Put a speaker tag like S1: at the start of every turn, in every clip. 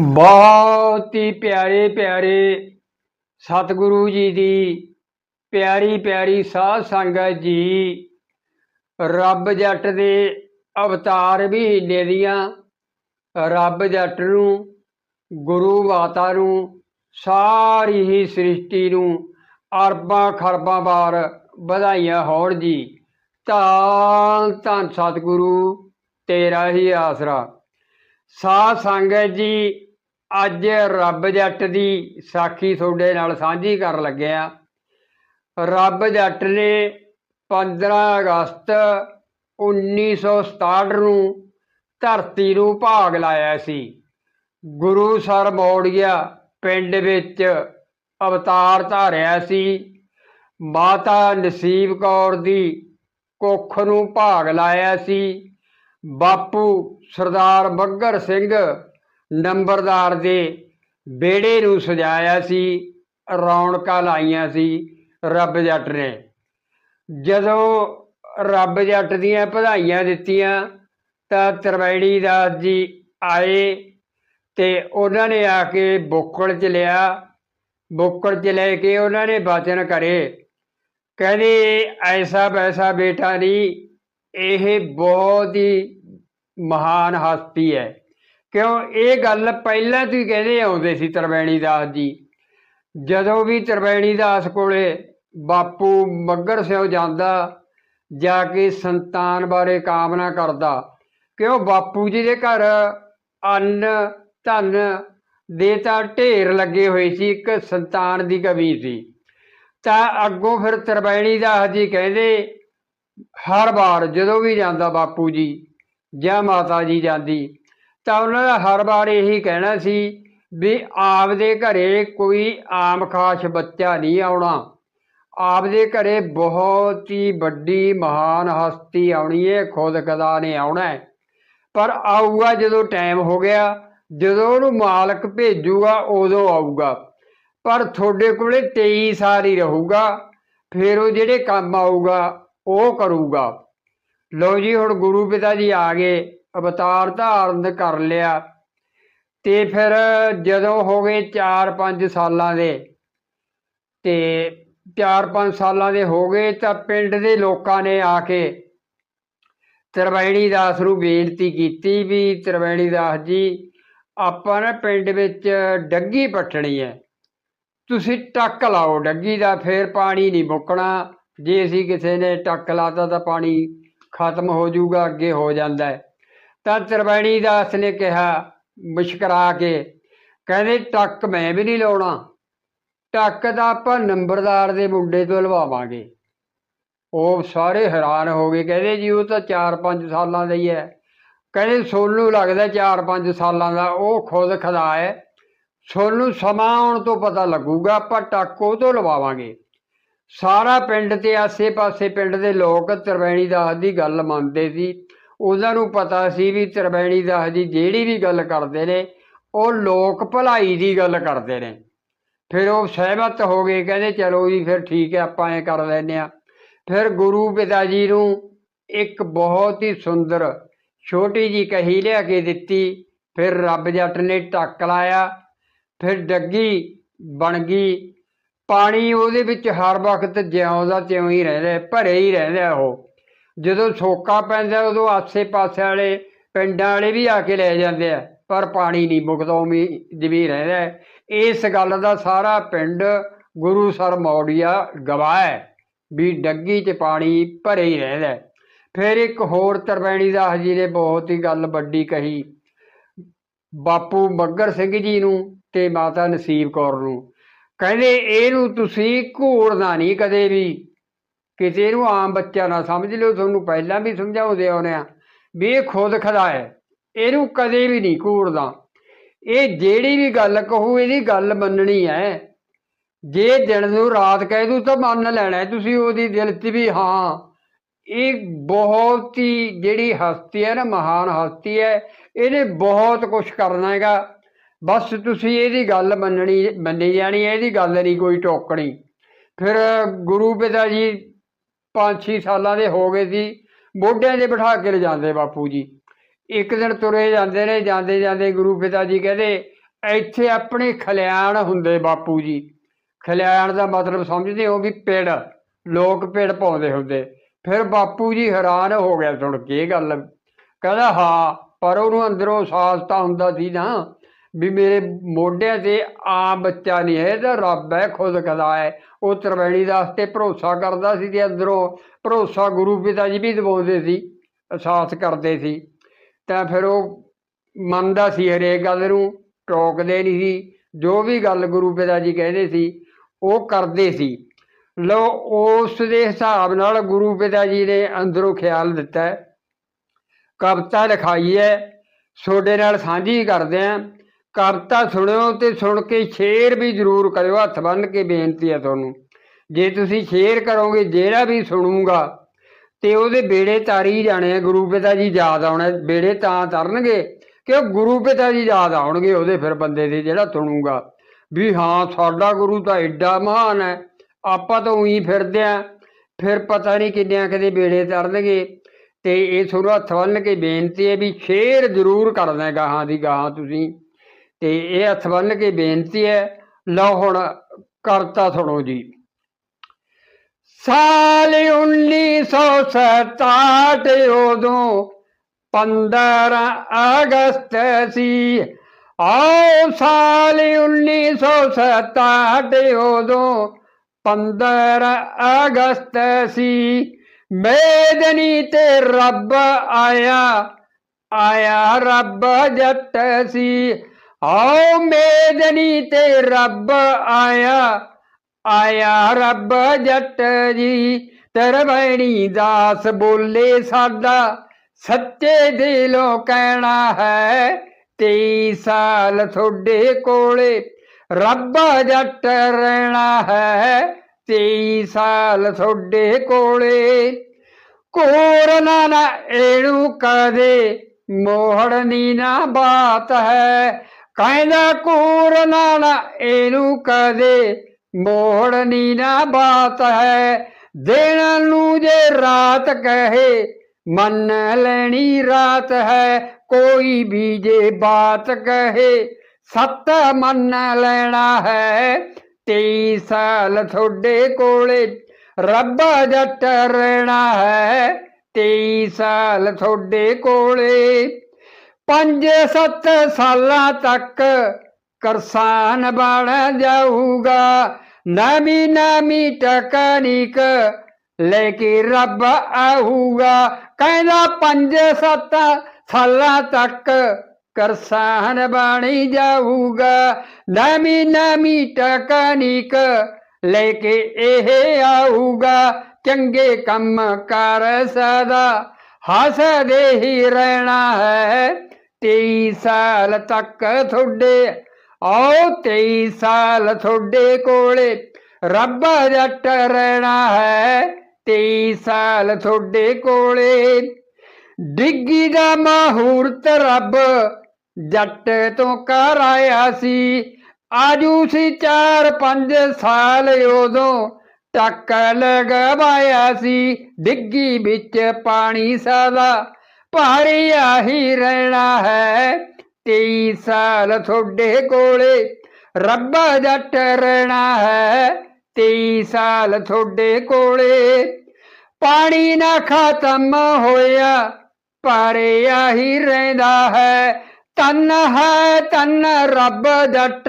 S1: ਬਹੁਤ ਹੀ ਪਿਆਰੇ ਪਿਆਰੇ ਸਤਿਗੁਰੂ ਜੀ ਦੀ ਪਿਆਰੀ ਪਿਆਰੀ ਸਾਧ ਸੰਗਤ ਜੀ। ਰੱਬ ਜੱਟ ਦੇ ਅਵਤਾਰ ਵੀ ਮਹੀਨੇ ਦੀਆਂ। ਰੱਬ ਜੱਟ ਨੂੰ, ਗੁਰੂ ਮਾਤਾ ਨੂੰ, ਸਾਰੀ ਹੀ ਸ੍ਰਿਸ਼ਟੀ ਨੂੰ ਅਰਬਾਂ ਖਰਬਾਂ ਵਾਰ ਵਧਾਈਆਂ ਹੋਣ ਜੀ। ਤਾਂ ਤਾਂ ਸਤਿਗੁਰੂ, ਤੇਰਾ ਹੀ ਆਸਰਾ। ਸਾਧ ਸੰਗਤ ਜੀ ਅੱਜ ਰੱਬ ਜੱਟ ਦੀ ਸਾਖੀ ਤੁਹਾਡੇ ਨਾਲ ਸਾਂਝੀ ਕਰਨ ਲੱਗਿਆ ਰੱਬ ਜੱਟ ਨੇ 15 ਅਗਸਤ 1967 ਨੂੰ ਧਰਤੀ ਨੂੰ ਭਾਗ ਲਾਇਆ ਸੀ। ਗੁਰੂ ਸਰ ਮੋੜੀਆ ਪਿੰਡ ਵਿੱਚ ਅਵਤਾਰ ਧਾਰਿਆ ਸੀ। ਮਾਤਾ ਨਸੀਬ ਕੌਰ ਦੀ ਕੁੱਖ ਨੂੰ ਭਾਗ ਲਾਇਆ ਸੀ। ਬਾਪੂ ਸਰਦਾਰ ਬੱਗਰ ਸਿੰਘ ਨੰਬਰਦਾਰ ਦੇ ਬੇੜੇ ਨੂੰ ਸਜਾਇਆ ਸੀ, ਰੌਣਕਾਂ ਲਾਈਆਂ ਸੀ, ਰੱਬ ਜੱਟ ਨੇ। ਜਦੋਂ ਰੱਬ ਜੱਟ ਦੀਆਂ ਵਧਾਈਆਂ ਦਿੱਤੀਆਂ, ਤਾਂ ਤਰਵੈੜੀ ਦਾਸ ਜੀ ਆਏ ਤੇ ਉਹਨਾਂ ਨੇ ਆ ਕੇ ਬੁੱਕਲ ਚ ਲਿਆ। ਬੁੱਕਲ ਚ ਲੈ ਕੇ ਉਹਨਾਂ ਨੇ ਬਚਨ ਕਰੇ। ਕਹਿੰਦੇ, ਐਸਾ ਵੈਸਾ ਬੇਟਾ ਨਹੀਂ ਇਹ ਬਹੁਤ ਹੀ ਮਹਾਨ ਹਸਤੀ ਹੈ। ਕਿਉਂ? ਇਹ ਗੱਲ ਪਹਿਲਾਂ ਤੋਂ ਹੀ ਕਹਿੰਦੇ ਆਉਂਦੇ ਸੀ ਤਰਵੈਣੀ ਦਾਸ ਜੀ। ਜਦੋਂ ਵੀ ਤਰਵੈਣੀ ਦਾਸ ਕੋਲੇ ਬਾਪੂ ਮੱਗਰ ਸਿਓ ਜਾਂਦਾ, ਜਾ ਕੇ ਸੰਤਾਨ ਬਾਰੇ ਕਾਮਨਾ ਕਰਦਾ, ਕਿਉਂ? ਬਾਪੂ ਜੀ ਦੇ ਘਰ ਅੰਨ, ਧਨ ਦੇ ਤਾਂ ਢੇਰ ਲੱਗੇ ਹੋਏ ਸੀ, ਇੱਕ ਸੰਤਾਨ ਦੀ ਕਮੀ ਸੀ। ਤਾਂ ਅੱਗੋਂ ਫਿਰ ਤਰਵੈਣੀ ਦਾਸ ਜੀ ਕਹਿੰਦੇ, ਹਰ ਵਾਰ ਜਦੋਂ ਵੀ ਜਾਂਦਾ ਬਾਪੂ ਜੀ ਜਾਂ ਮਾਤਾ ਜੀ ਜਾਂਦੀ ਤਾਂ ਉਹਨਾਂ ਦਾ ਹਰ ਵਾਰ ਇਹੀ ਕਹਿਣਾ ਸੀ ਵੀ ਆਪਦੇ ਘਰੇ ਕੋਈ ਆਮ ਖਾਸ ਬੱਚਾ ਨਹੀਂ ਆਉਣਾ। ਆਪਦੇ ਘਰੇ ਬਹੁਤ ਹੀ ਵੱਡੀ ਮਹਾਨ ਹਸਤੀ ਆਉਣੀ ਹੈ, ਖੁਦ ਖੁਦਾ ਨੇ ਆਉਣਾ ਪਰ ਆਊਗਾ ਜਦੋਂ ਟਾਈਮ ਹੋ ਗਿਆ, ਜਦੋਂ ਉਹਨੂੰ ਮਾਲਕ ਭੇਜੂਗਾ, ਉਦੋਂ ਆਊਗਾ। ਪਰ ਤੁਹਾਡੇ ਕੋਲੇ 23 ਸਾਲ ਹੀ ਰਹੂਗਾ, ਫਿਰ ਉਹ ਜਿਹੜੇ ਕੰਮ ਆਊਗਾ, ਉਹ ਕਰੂਗਾ। ਲਓ ਜੀ, ਹੁਣ ਗੁਰੂ ਪਿਤਾ ਜੀ ਆ ਗਏ। ਅਵਤਾਰ ਧਾਰਨ ਕਰ ਲਿਆ। ਤੇ ਫਿਰ ਜਦੋਂ ਹੋ ਗਏ 4-5 ਸਾਲਾਂ ਦੇ, ਤੇ 4-5 ਸਾਲਾਂ ਦੇ ਹੋ ਗਏ ਤਾਂ ਪਿੰਡ ਦੇ ਲੋਕਾਂ ਨੇ ਆ ਕੇ ਤਰਵੈਣੀ ਦਾਸ ਨੂੰ ਬੇਨਤੀ ਕੀਤੀ ਵੀ ਤਰਵੈਣੀ ਦਾਸ ਜੀ, ਆਪਾਂ ਨਾ ਪਿੰਡ ਵਿੱਚ ਡੱਗੀ ਪੱਟਣੀ ਹੈ। ਤੁਸੀਂ ਟੱਕ ਲਾਓ ਡੱਗੀ ਦਾ, ਫੇਰ ਪਾਣੀ ਨਹੀਂ ਮੁੱਕਣਾ। ਜੇ ਅਸੀਂ ਕਿਸੇ ਨੇ ਟੱਕ ਲਾਤਾ ਤਾਂ ਪਾਣੀ ਖਤਮ ਹੋ ਜਾਊਗਾ, ਅੱਗੇ ਹੋ ਜਾਂਦਾ ਹੈ। ਤਾਂ ਤਰਵੈਣੀ ਦਾਸ ਨੇ ਕਿਹਾ, ਮੁਸ਼ਕਰਾ ਕੇ, ਕਹਿੰਦੇ ਟੱਕ ਮੈਂ ਵੀ ਨਹੀਂ ਲਾਉਣਾ। ਟੱਕ ਤਾਂ ਆਪਾਂ ਨੰਬਰਦਾਰ ਦੇ ਮੁੰਡੇ ਤੋਂ ਲਵਾਵਾਂਗੇ। ਉਹ ਸਾਰੇ ਹੈਰਾਨ ਹੋ ਗਏ, ਕਹਿੰਦੇ ਜੀ ਉਹ ਤਾਂ 4-5 ਸਾਲਾਂ ਦਾ ਹੀ ਹੈ। ਕਹਿੰਦੇ ਸੋਨੂੰ ਲੱਗਦਾ 4-5 ਸਾਲਾਂ ਦਾ, ਉਹ ਖੁਦ ਖਦਾ ਹੈ। ਸੋਨੂੰ ਸਮਾਂ ਆਉਣ ਤੋਂ ਪਤਾ ਲੱਗੂਗਾ, ਆਪਾਂ ਟੱਕ ਉਹ ਤੋਂ ਲਵਾਵਾਂਗੇ। ਸਾਰਾ ਪਿੰਡ ਤੇ ਆਸੇ-ਪਾਸੇ ਪਿੰਡ ਦੇ ਲੋਕ ਤਰਵੈਣੀ ਦਾਸ ਦੀ ਗੱਲ ਮੰਨਦੇ ਸੀ। ਉਹਨਾਂ ਨੂੰ ਪਤਾ ਸੀ ਵੀ ਤਰਵੈਣੀ ਦਾਸ ਜੀ ਜਿਹੜੀ ਵੀ ਗੱਲ ਕਰਦੇ ਨੇ, ਉਹ ਲੋਕ ਭਲਾਈ ਦੀ ਗੱਲ ਕਰਦੇ ਨੇ। ਫਿਰ ਉਹ ਸਹਿਮਤ ਹੋ ਗਏ, ਕਹਿੰਦੇ ਚਲੋ ਜੀ, ਫਿਰ ਠੀਕ ਹੈ, ਆਪਾਂ ਐ ਕਰ ਲੈਨੇ ਆ ਫਿਰ ਗੁਰੂ ਪਿਤਾ ਜੀ ਨੂੰ ਇੱਕ ਬਹੁਤ ਹੀ ਸੁੰਦਰ ਛੋਟੀ ਜੀ ਕਹੀ ਲਿਆ ਕੇ ਦਿੱਤੀ। ਫਿਰ ਰੱਬ ਜੱਟ ਨੇ ਟੱਕ ਲਾਇਆ, ਫਿਰ ਡੱਗੀ, ਬਣ ਗਈ। ਪਾਣੀ ਉਹਦੇ ਵਿੱਚ ਹਰ ਵਕਤ ਜਿਉਂ ਦਾ ਤਿਉਂ ਹੀ ਰਹਿੰਦਾ, ਭਰੇ ਹੀ ਰਹਿੰਦਾ ਉਹ। ਜਦੋਂ ਸੋਕਾ ਪੈਂਦਾ, ਉਦੋਂ ਆਸੇ-ਪਾਸੇ ਵਾਲੇ ਪਿੰਡਾਂ ਵਾਲੇ ਵੀ ਆ ਕੇ ਲੈ ਜਾਂਦੇ ਆ, ਪਰ ਪਾਣੀ ਨਹੀਂ ਮੁਕਦਾ, ਉਵੇਂ ਜਿਵੇਂ ਰਹਿੰਦਾ ਇਸ ਗੱਲ ਦਾ ਸਾਰਾ ਪਿੰਡ ਗੁਰੂ ਸਰ ਮੌੜੀਆ ਗਵਾਹ ਹੈ ਵੀ ਡੱਗੀ 'ਚ ਪਾਣੀ ਭਰੇ ਹੀ ਰਹਿੰਦਾ ਫਿਰ ਇੱਕ ਹੋਰ ਤਰਵੈਣੀ ਦਾਸ ਜੀ ਨੇ ਬਹੁਤ ਹੀ ਗੱਲ ਵੱਡੀ ਕਹੀ, ਬਾਪੂ ਮੱਗਰ ਸਿੰਘ ਜੀ ਨੂੰ ਤੇ ਮਾਤਾ ਨਸੀਬ ਕੌਰ ਨੂੰ। ਕਹਿੰਦੇ, ਇਹਨੂੰ ਤੁਸੀਂ ਘੂਰਨਾ ਨਹੀਂ ਕਦੇ ਵੀ। ਕਿਸੇ ਇਹਨੂੰ ਆਮ ਬੱਚਾ ਨਾ ਸਮਝ ਲਿਓ, ਤੁਹਾਨੂੰ ਪਹਿਲਾਂ ਵੀ ਸਮਝਾਉਂਦੇ ਆਉਨੇ ਆ ਵੀ ਇਹ ਖੁਦ ਖਦਾ ਹੈ, ਇਹਨੂੰ ਕਦੇ ਵੀ ਨਹੀਂ ਘੂਰਦਾ। ਇਹ ਜਿਹੜੀ ਵੀ ਗੱਲ ਕਹੂ, ਇਹਦੀ ਗੱਲ ਮੰਨਣੀ ਹੈ। ਜੇ ਦਿਨ ਨੂੰ ਰਾਤ ਕਹਿ ਦੂ ਤਾਂ ਮੰਨ ਲੈਣਾ, ਤੁਸੀਂ ਉਹਦੀ ਦਿਲ 'ਚ ਵੀ ਹਾਂ, ਇਹ ਬਹੁਤ ਹੀ ਜਿਹੜੀ ਹਸਤੀ ਹੈ ਨਾ, ਮਹਾਨ ਹਸਤੀ ਹੈ, ਇਹਨੇ ਬਹੁਤ ਕੁਝ ਕਰਨਾ ਹੈਗਾ। ਬਸ ਤੁਸੀਂ ਇਹਦੀ ਗੱਲ ਮੰਨਣੀ, ਮੰਨੀ ਜਾਣੀ ਹੈ, ਇਹਦੀ ਗੱਲ ਨਹੀਂ, ਕੋਈ ਟੋਕਣੀ। ਫਿਰ ਗੁਰੂ ਪਿਤਾ ਜੀ 5-6 ਸਾਲਾਂ ਦੇ ਹੋ ਗਏ ਸੀ ਮੋਢਿਆਂ 'ਤੇ ਬਿਠਾ ਕੇ ਲਿਜਾਂਦੇ ਬਾਪੂ ਜੀ। ਇੱਕ ਦਿਨ ਤੁਰੇ ਜਾਂਦੇ ਨੇ, ਜਾਂਦੇ ਜਾਂਦੇ ਗੁਰੂ ਪਿਤਾ ਜੀ ਕਹਿੰਦੇ, ਇੱਥੇ ਆਪਣੇ ਖਲਿਆਣ ਹੁੰਦੇ ਬਾਪੂ ਜੀ। ਖਲਿਆਣ ਦਾ ਮਤਲਬ ਸਮਝਦੇ ਹੋ ਵੀ ਪਿੜ, ਲੋਕ ਪਿੜ ਪਾਉਂਦੇ ਹੁੰਦੇ। ਫਿਰ ਬਾਪੂ ਜੀ ਹੈਰਾਨ ਹੋ ਗਿਆ ਸੁਣ ਕੇ ਇਹ ਗੱਲ। ਕਹਿੰਦਾ, ਹਾਂ, ਪਰ ਉਹਨੂੰ ਅੰਦਰੋਂ ਸਾਹਸ ਤਾਂ ਹੁੰਦਾ ਸੀ ਨਾ ਵੀ ਮੇਰੇ ਮੋਢਿਆਂ ਤੇ ਆਮ ਬੱਚਾ ਨਹੀਂ ਹੈ ਇਹ ਤਾਂ ਰੱਬ ਹੈ, ਖੁਦ ਕਦਾ ਹੈ। ਉਹ ਤਰਵੈਣੀ ਦਾਸ ਤੇ ਭਰੋਸਾ ਕਰਦਾ ਸੀ ਤੇ ਅੰਦਰੋਂ ਭਰੋਸਾ ਗੁਰੂ ਪਿਤਾ ਜੀ ਵੀ ਦਿਵਾਉਂਦੇ ਸੀ, ਅਹਿਸਾਸ ਕਰਦੇ ਸੀ। ਤਾਂ ਫਿਰ ਉਹ ਮੰਨਦਾ ਸੀ ਹਰੇਕ ਗੱਲ ਨੂੰ, ਟੋਕਦੇ ਨਹੀਂ ਸੀ। ਜੋ ਵੀ ਗੱਲ ਗੁਰੂ ਪਿਤਾ ਜੀ ਕਹਿੰਦੇ ਸੀ, ਉਹ ਕਰਦੇ ਸੀ। ਲੋ ਉਸ ਦੇ ਹਿਸਾਬ ਨਾਲ ਗੁਰੂ ਪਿਤਾ ਜੀ ਨੇ ਅੰਦਰੋਂ ਖਿਆਲ ਦਿੱਤਾ ਕਵਿਤਾ ਲਿਖਾਈ ਹੈ, ਤੁਹਾਡੇ ਨਾਲ ਸਾਂਝੀ ਕਰਦੇ ਆਂ ਕਵਿਤਾ ਸੁਣਿਓ ਤੇ ਸੁਣ ਕੇ ਸ਼ੇਰ ਵੀ ਜ਼ਰੂਰ ਕਰਿਓ, ਹੱਥ ਬੰਨ ਕੇ ਬੇਨਤੀ ਹੈ ਤੁਹਾਨੂੰ। ਜੇ ਤੁਸੀਂ ਸ਼ੇਰ ਕਰੋਗੇ, ਜਿਹੜਾ ਵੀ ਸੁਣੂਗਾ, ਤੇ ਉਹਦੇ ਬੇੜੇ ਤਾਰੀ ਜਾਣੇ ਆ, ਗੁਰੂ ਪਿਤਾ ਜੀ ਯਾਦ ਆਉਣਾ, ਬੇੜੇ ਤਾਂ ਤਰਨਗੇ ਕਿ ਉਹ ਗੁਰੂ ਪਿਤਾ ਜੀ ਯਾਦ ਆਉਣਗੇ ਉਹਦੇ ਫਿਰ ਬੰਦੇ ਦੇ ਜਿਹੜਾ ਸੁਣੂਗਾ। ਵੀ ਹਾਂ, ਸਾਡਾ ਗੁਰੂ ਤਾਂ ਐਡਾ ਮਹਾਨ ਹੈ, ਆਪਾਂ ਤਾਂ ਉਹੀ ਫਿਰਦੇ ਆ, ਫਿਰ ਪਤਾ ਨਹੀਂ ਕਿੰਨਿਆਂ ਕਦੇ ਬੇੜੇ ਤਰਨਗੇ। ਤੇ ਇਹ ਤੁਹਾਨੂੰ ਹੱਥ ਬੰਨ ਕੇ ਬੇਨਤੀ ਹੈ ਵੀ ਸ਼ੇਰ ਜ਼ਰੂਰ ਕਰਨਾ ਗਾਹਾਂ ਦੀ ਗਾਹਾਂ ਤੁਸੀਂ। ਤੇ ਇਹ ਹੱਥ ਬੰਨ੍ਹ ਕੇ ਬੇਨਤੀ ਹੈ, ਲਓ ਹੁਣ ਕਰਤਾ ਸੁਣੋ ਜੀ। ਸਾਲ 1967 ਉਦੋਂ 15 ਅਗਸਤ ਸੀ। ਆਓ ਸਾਲ 1967 ਉਦੋਂ 15 ਅਗਸਤ ਸੀ। ਮੇਦਨੀ ਤੇ ਰੱਬ ਆਇਆ ਆਇਆ ਰੱਬ ਜੱਟ ਸੀ। ਆਓ ਮੇਦਨੀ ਤੇ ਰੱਬ ਆਇਆ ਆਇਆ ਰੱਬ ਜੱਟ ਜੀ, ਤਰਵੈਣੀ ਦਾਸ ਬੋਲੇ ਸਾਡਾ, ਸੱਚੇ ਦਿਲੋਂ ਕਹਿਣਾ ਹੈ 23 ਸਾਲ ਤੁਹਾਡੇ ਕੋਲੇ, ਰੱਬ ਜੱਟ ਰਹਿਣਾ ਹੈ 23 ਸਾਲ ਤੁਹਾਡੇ ਕੋਲੇ। ਕੋਰਨਾ ਨਾ ਇਹਨੂੰ ਕਦੇ ਮੋਹੜਨੀ ਨਾ ਬਾਤ ਹੈ ਕਹਿੰਦਾ ਕੋਰਨਾ ਨਾ ਇਹਨੂੰ ਕਦੇ ਮੋੜਨੀ ਨਾ ਬਾਤ ਹੈ। ਦਿਨ ਨੂੰ ਜੇ ਰਾਤ ਕਹੇ, ਮੰਨ ਲੈਣੀ ਰਾਤ ਹੈ। ਕੋਈ ਵੀ ਜੇ ਬਾਤ ਕਹੇ, ਸੱਤ ਮੰਨ ਲੈਣਾ ਹੈ। 23 ਸਾਲ ਤੁਹਾਡੇ ਕੋਲੇ, ਰੱਬ ਜੱਟ ਰਹਿਣਾ ਹੈ। 23 ਸਾਲ ਤੁਹਾਡੇ ਕੋਲੇ। ਪੰਜ ਸੱਤ ਸਾਲਾਂ ਤੱਕ ਕਰਸਾਨ ਬਣ ਜਾਊਗਾ। ਨਵੀਂ ਨਵੀਂ ਟਕਨੀਕ ਲੈ ਕੇ ਰੱਬ ਆਊਗਾ। ਕਹਿੰਦਾ ਪੰਜ ਸੱਤ ਸਾਲਾਂ ਤੱਕ ਕਰਸਾਨ ਬਣੀ ਜਾਊਗਾ। ਨਵੀਂ ਨਵੀਂ ਟਕਨੀਕ ਲੈ ਕੇ ਇਹ ਆਊਗਾ। ਚੰਗੇ ਕੰਮ ਕਰ ਸਦਾ, ਹੱਸਦੇ ਹੀ ਰਹਿਣਾ ਹੈ। 23 ਸਾਲ ਤੱਕ ਤੁਹਾਡੇ, ਆਓ 23 ਸਾਲ ਤੁਹਾਡੇ ਕੋਲੇ। ਰੱਬ ਜੱਟ ਰਹਿਣਾ ਹੈ 23 ਸਾਲ ਤੁਹਾਡੇ ਕੋਲੇ। ਡਿੱਗੀ ਦਾ ਮਹੂਰਤ ਰੱਬ ਜੱਟ ਤੋਂ ਕਰਾਇਆ ਸੀ। ਆਜੂ ਸੀ 4-5 ਸਾਲ ਉਦੋਂ ਟੱਕ ਲਗਵਾਇਆ ਸੀ। ਡਿੱਗੀ ਵਿੱਚ ਪਾਣੀ ਸਾਦਾ ਭਾਰੀ ਆਹੀ ਰਹਿਣਾ ਹੈ। 23 ਸਾਲ ਤੁਹਾਡੇ ਕੋਲੇ, ਰੱਬ ਜੱਟ ਰਹਿਣਾ ਹੈ। 23 ਸਾਲ ਤੁਹਾਡੇ ਕੋਲੇ, ਪਾਣੀ ਨਾ ਖਤਮ ਹੋਇਆ ਪਰ ਆਹੀ ਰਹਿੰਦਾ ਹੈ। ਤਨ ਹੈ ਤਨ ਰੱਬ ਜੱਟ,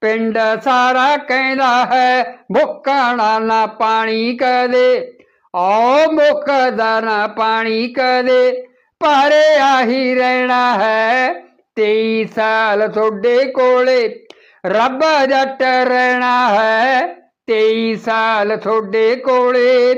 S1: ਪਿੰਡ ਸਾਰਾ ਕਹਿੰਦਾ ਹੈ। ਮੁੱਕਣਾ ਨਾ ਪਾਣੀ ਕਦੇ ਓ ਮੁੱਕਦਾ ਨਾ ਪਾਣੀ ਕਦੇ ਪਰ ਆਹੀ ਰਹਿਣਾ ਹੈ। 23 ਸਾਲ ਤੁਹਾਡੇ ਕੋਲੇ, ਰੱਬ ਜੱਟ ਰਹਿਣਾ ਹੈ। 23 ਸਾਲ ਤੁਹਾਡੇ ਕੋਲੇ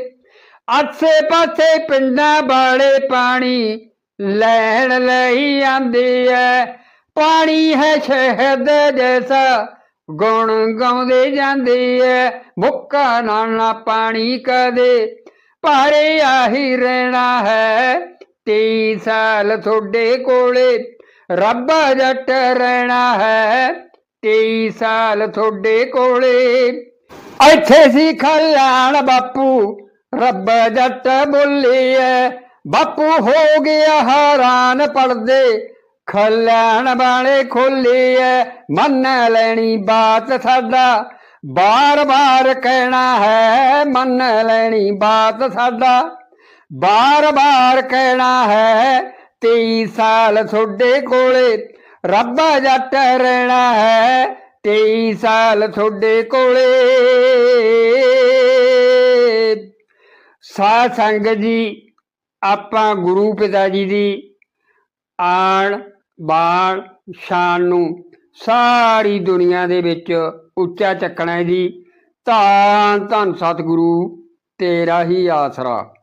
S1: ਆਸੇ ਪਾਸੇ ਪਿੰਡਾਂ ਵਾਲੇ ਪਾਣੀ ਲੈਣ ਲਈ ਆਂਦੇ ਐ। ਪਾਣੀ ਹੈ ਸ਼ਹਿਦ ਜੈਸਾ, ਗੁਣ ਗਾਉਂਦੇ ਜਾਂਦੇ ਐ। ਮੁੱਕਾ ਨਾ ਪਾਣੀ ਕਦੇ ਭਾਰੇ ਆਹੀ ਰਹਿਣਾ ਹੈ। 23 ਸਾਲ ਤੁਹਾਡੇ ਕੋਲੇ, ਰੱਬ ਜੱਟ ਰਹਿਣਾ ਹੈ। 23 ਸਾਲ ਤੁਹਾਡੇ ਕੋਲੇ। ਇੱਥੇ ਸੀ ਖਲਿਆਣ ਬਾਪੂ, ਰੱਬ ਜੱਟ ਬੋਲੀ ਐ ਬਾਪੂ ਹੋ ਗਿਆ ਹੈਰਾਨ ਪੜਦੇ ਖਲਿਆਣ ਵਾਲੇ ਖੋਲੇ ਐ ਮੰਨ ਲੈਣੀ ਬਾਤ ਸਾਡਾ ਬਾਰ-ਬਾਰ ਕਹਿਣਾ ਹੈ, ਮੰਨ ਲੈਣੀ ਬਾਤ ਸਾਡਾ। ਬਾਰ-ਬਾਰ ਕਹਿਣਾ ਹੈ 23 ਸਾਲ ਤੁਹਾਡੇ ਕੋਲੇ, ਰੱਬ ਜੱਟ ਰਹਿਣਾ ਹੈ 23 ਸਾਲ ਤੁਹਾਡੇ ਕੋਲੇ। ਸਾਧ ਸੰਗ ਜੀ, ਆਪਾਂ ਗੁਰੂ ਪਿਤਾ ਜੀ ਦੀ ਆਣ ਬਾਣ ਸ਼ਾਨ ਨੂੰ ਸਾਰੀ ਦੁਨੀਆ ਦੇ ਵਿੱਚ ਉੱਚਾ ਚੱਕਣਾ ਜੀ। ਧੰਨ ਧੰਨ ਸਤਿਗੁਰੂ, ਤੇਰਾ ਹੀ ਆਸਰਾ।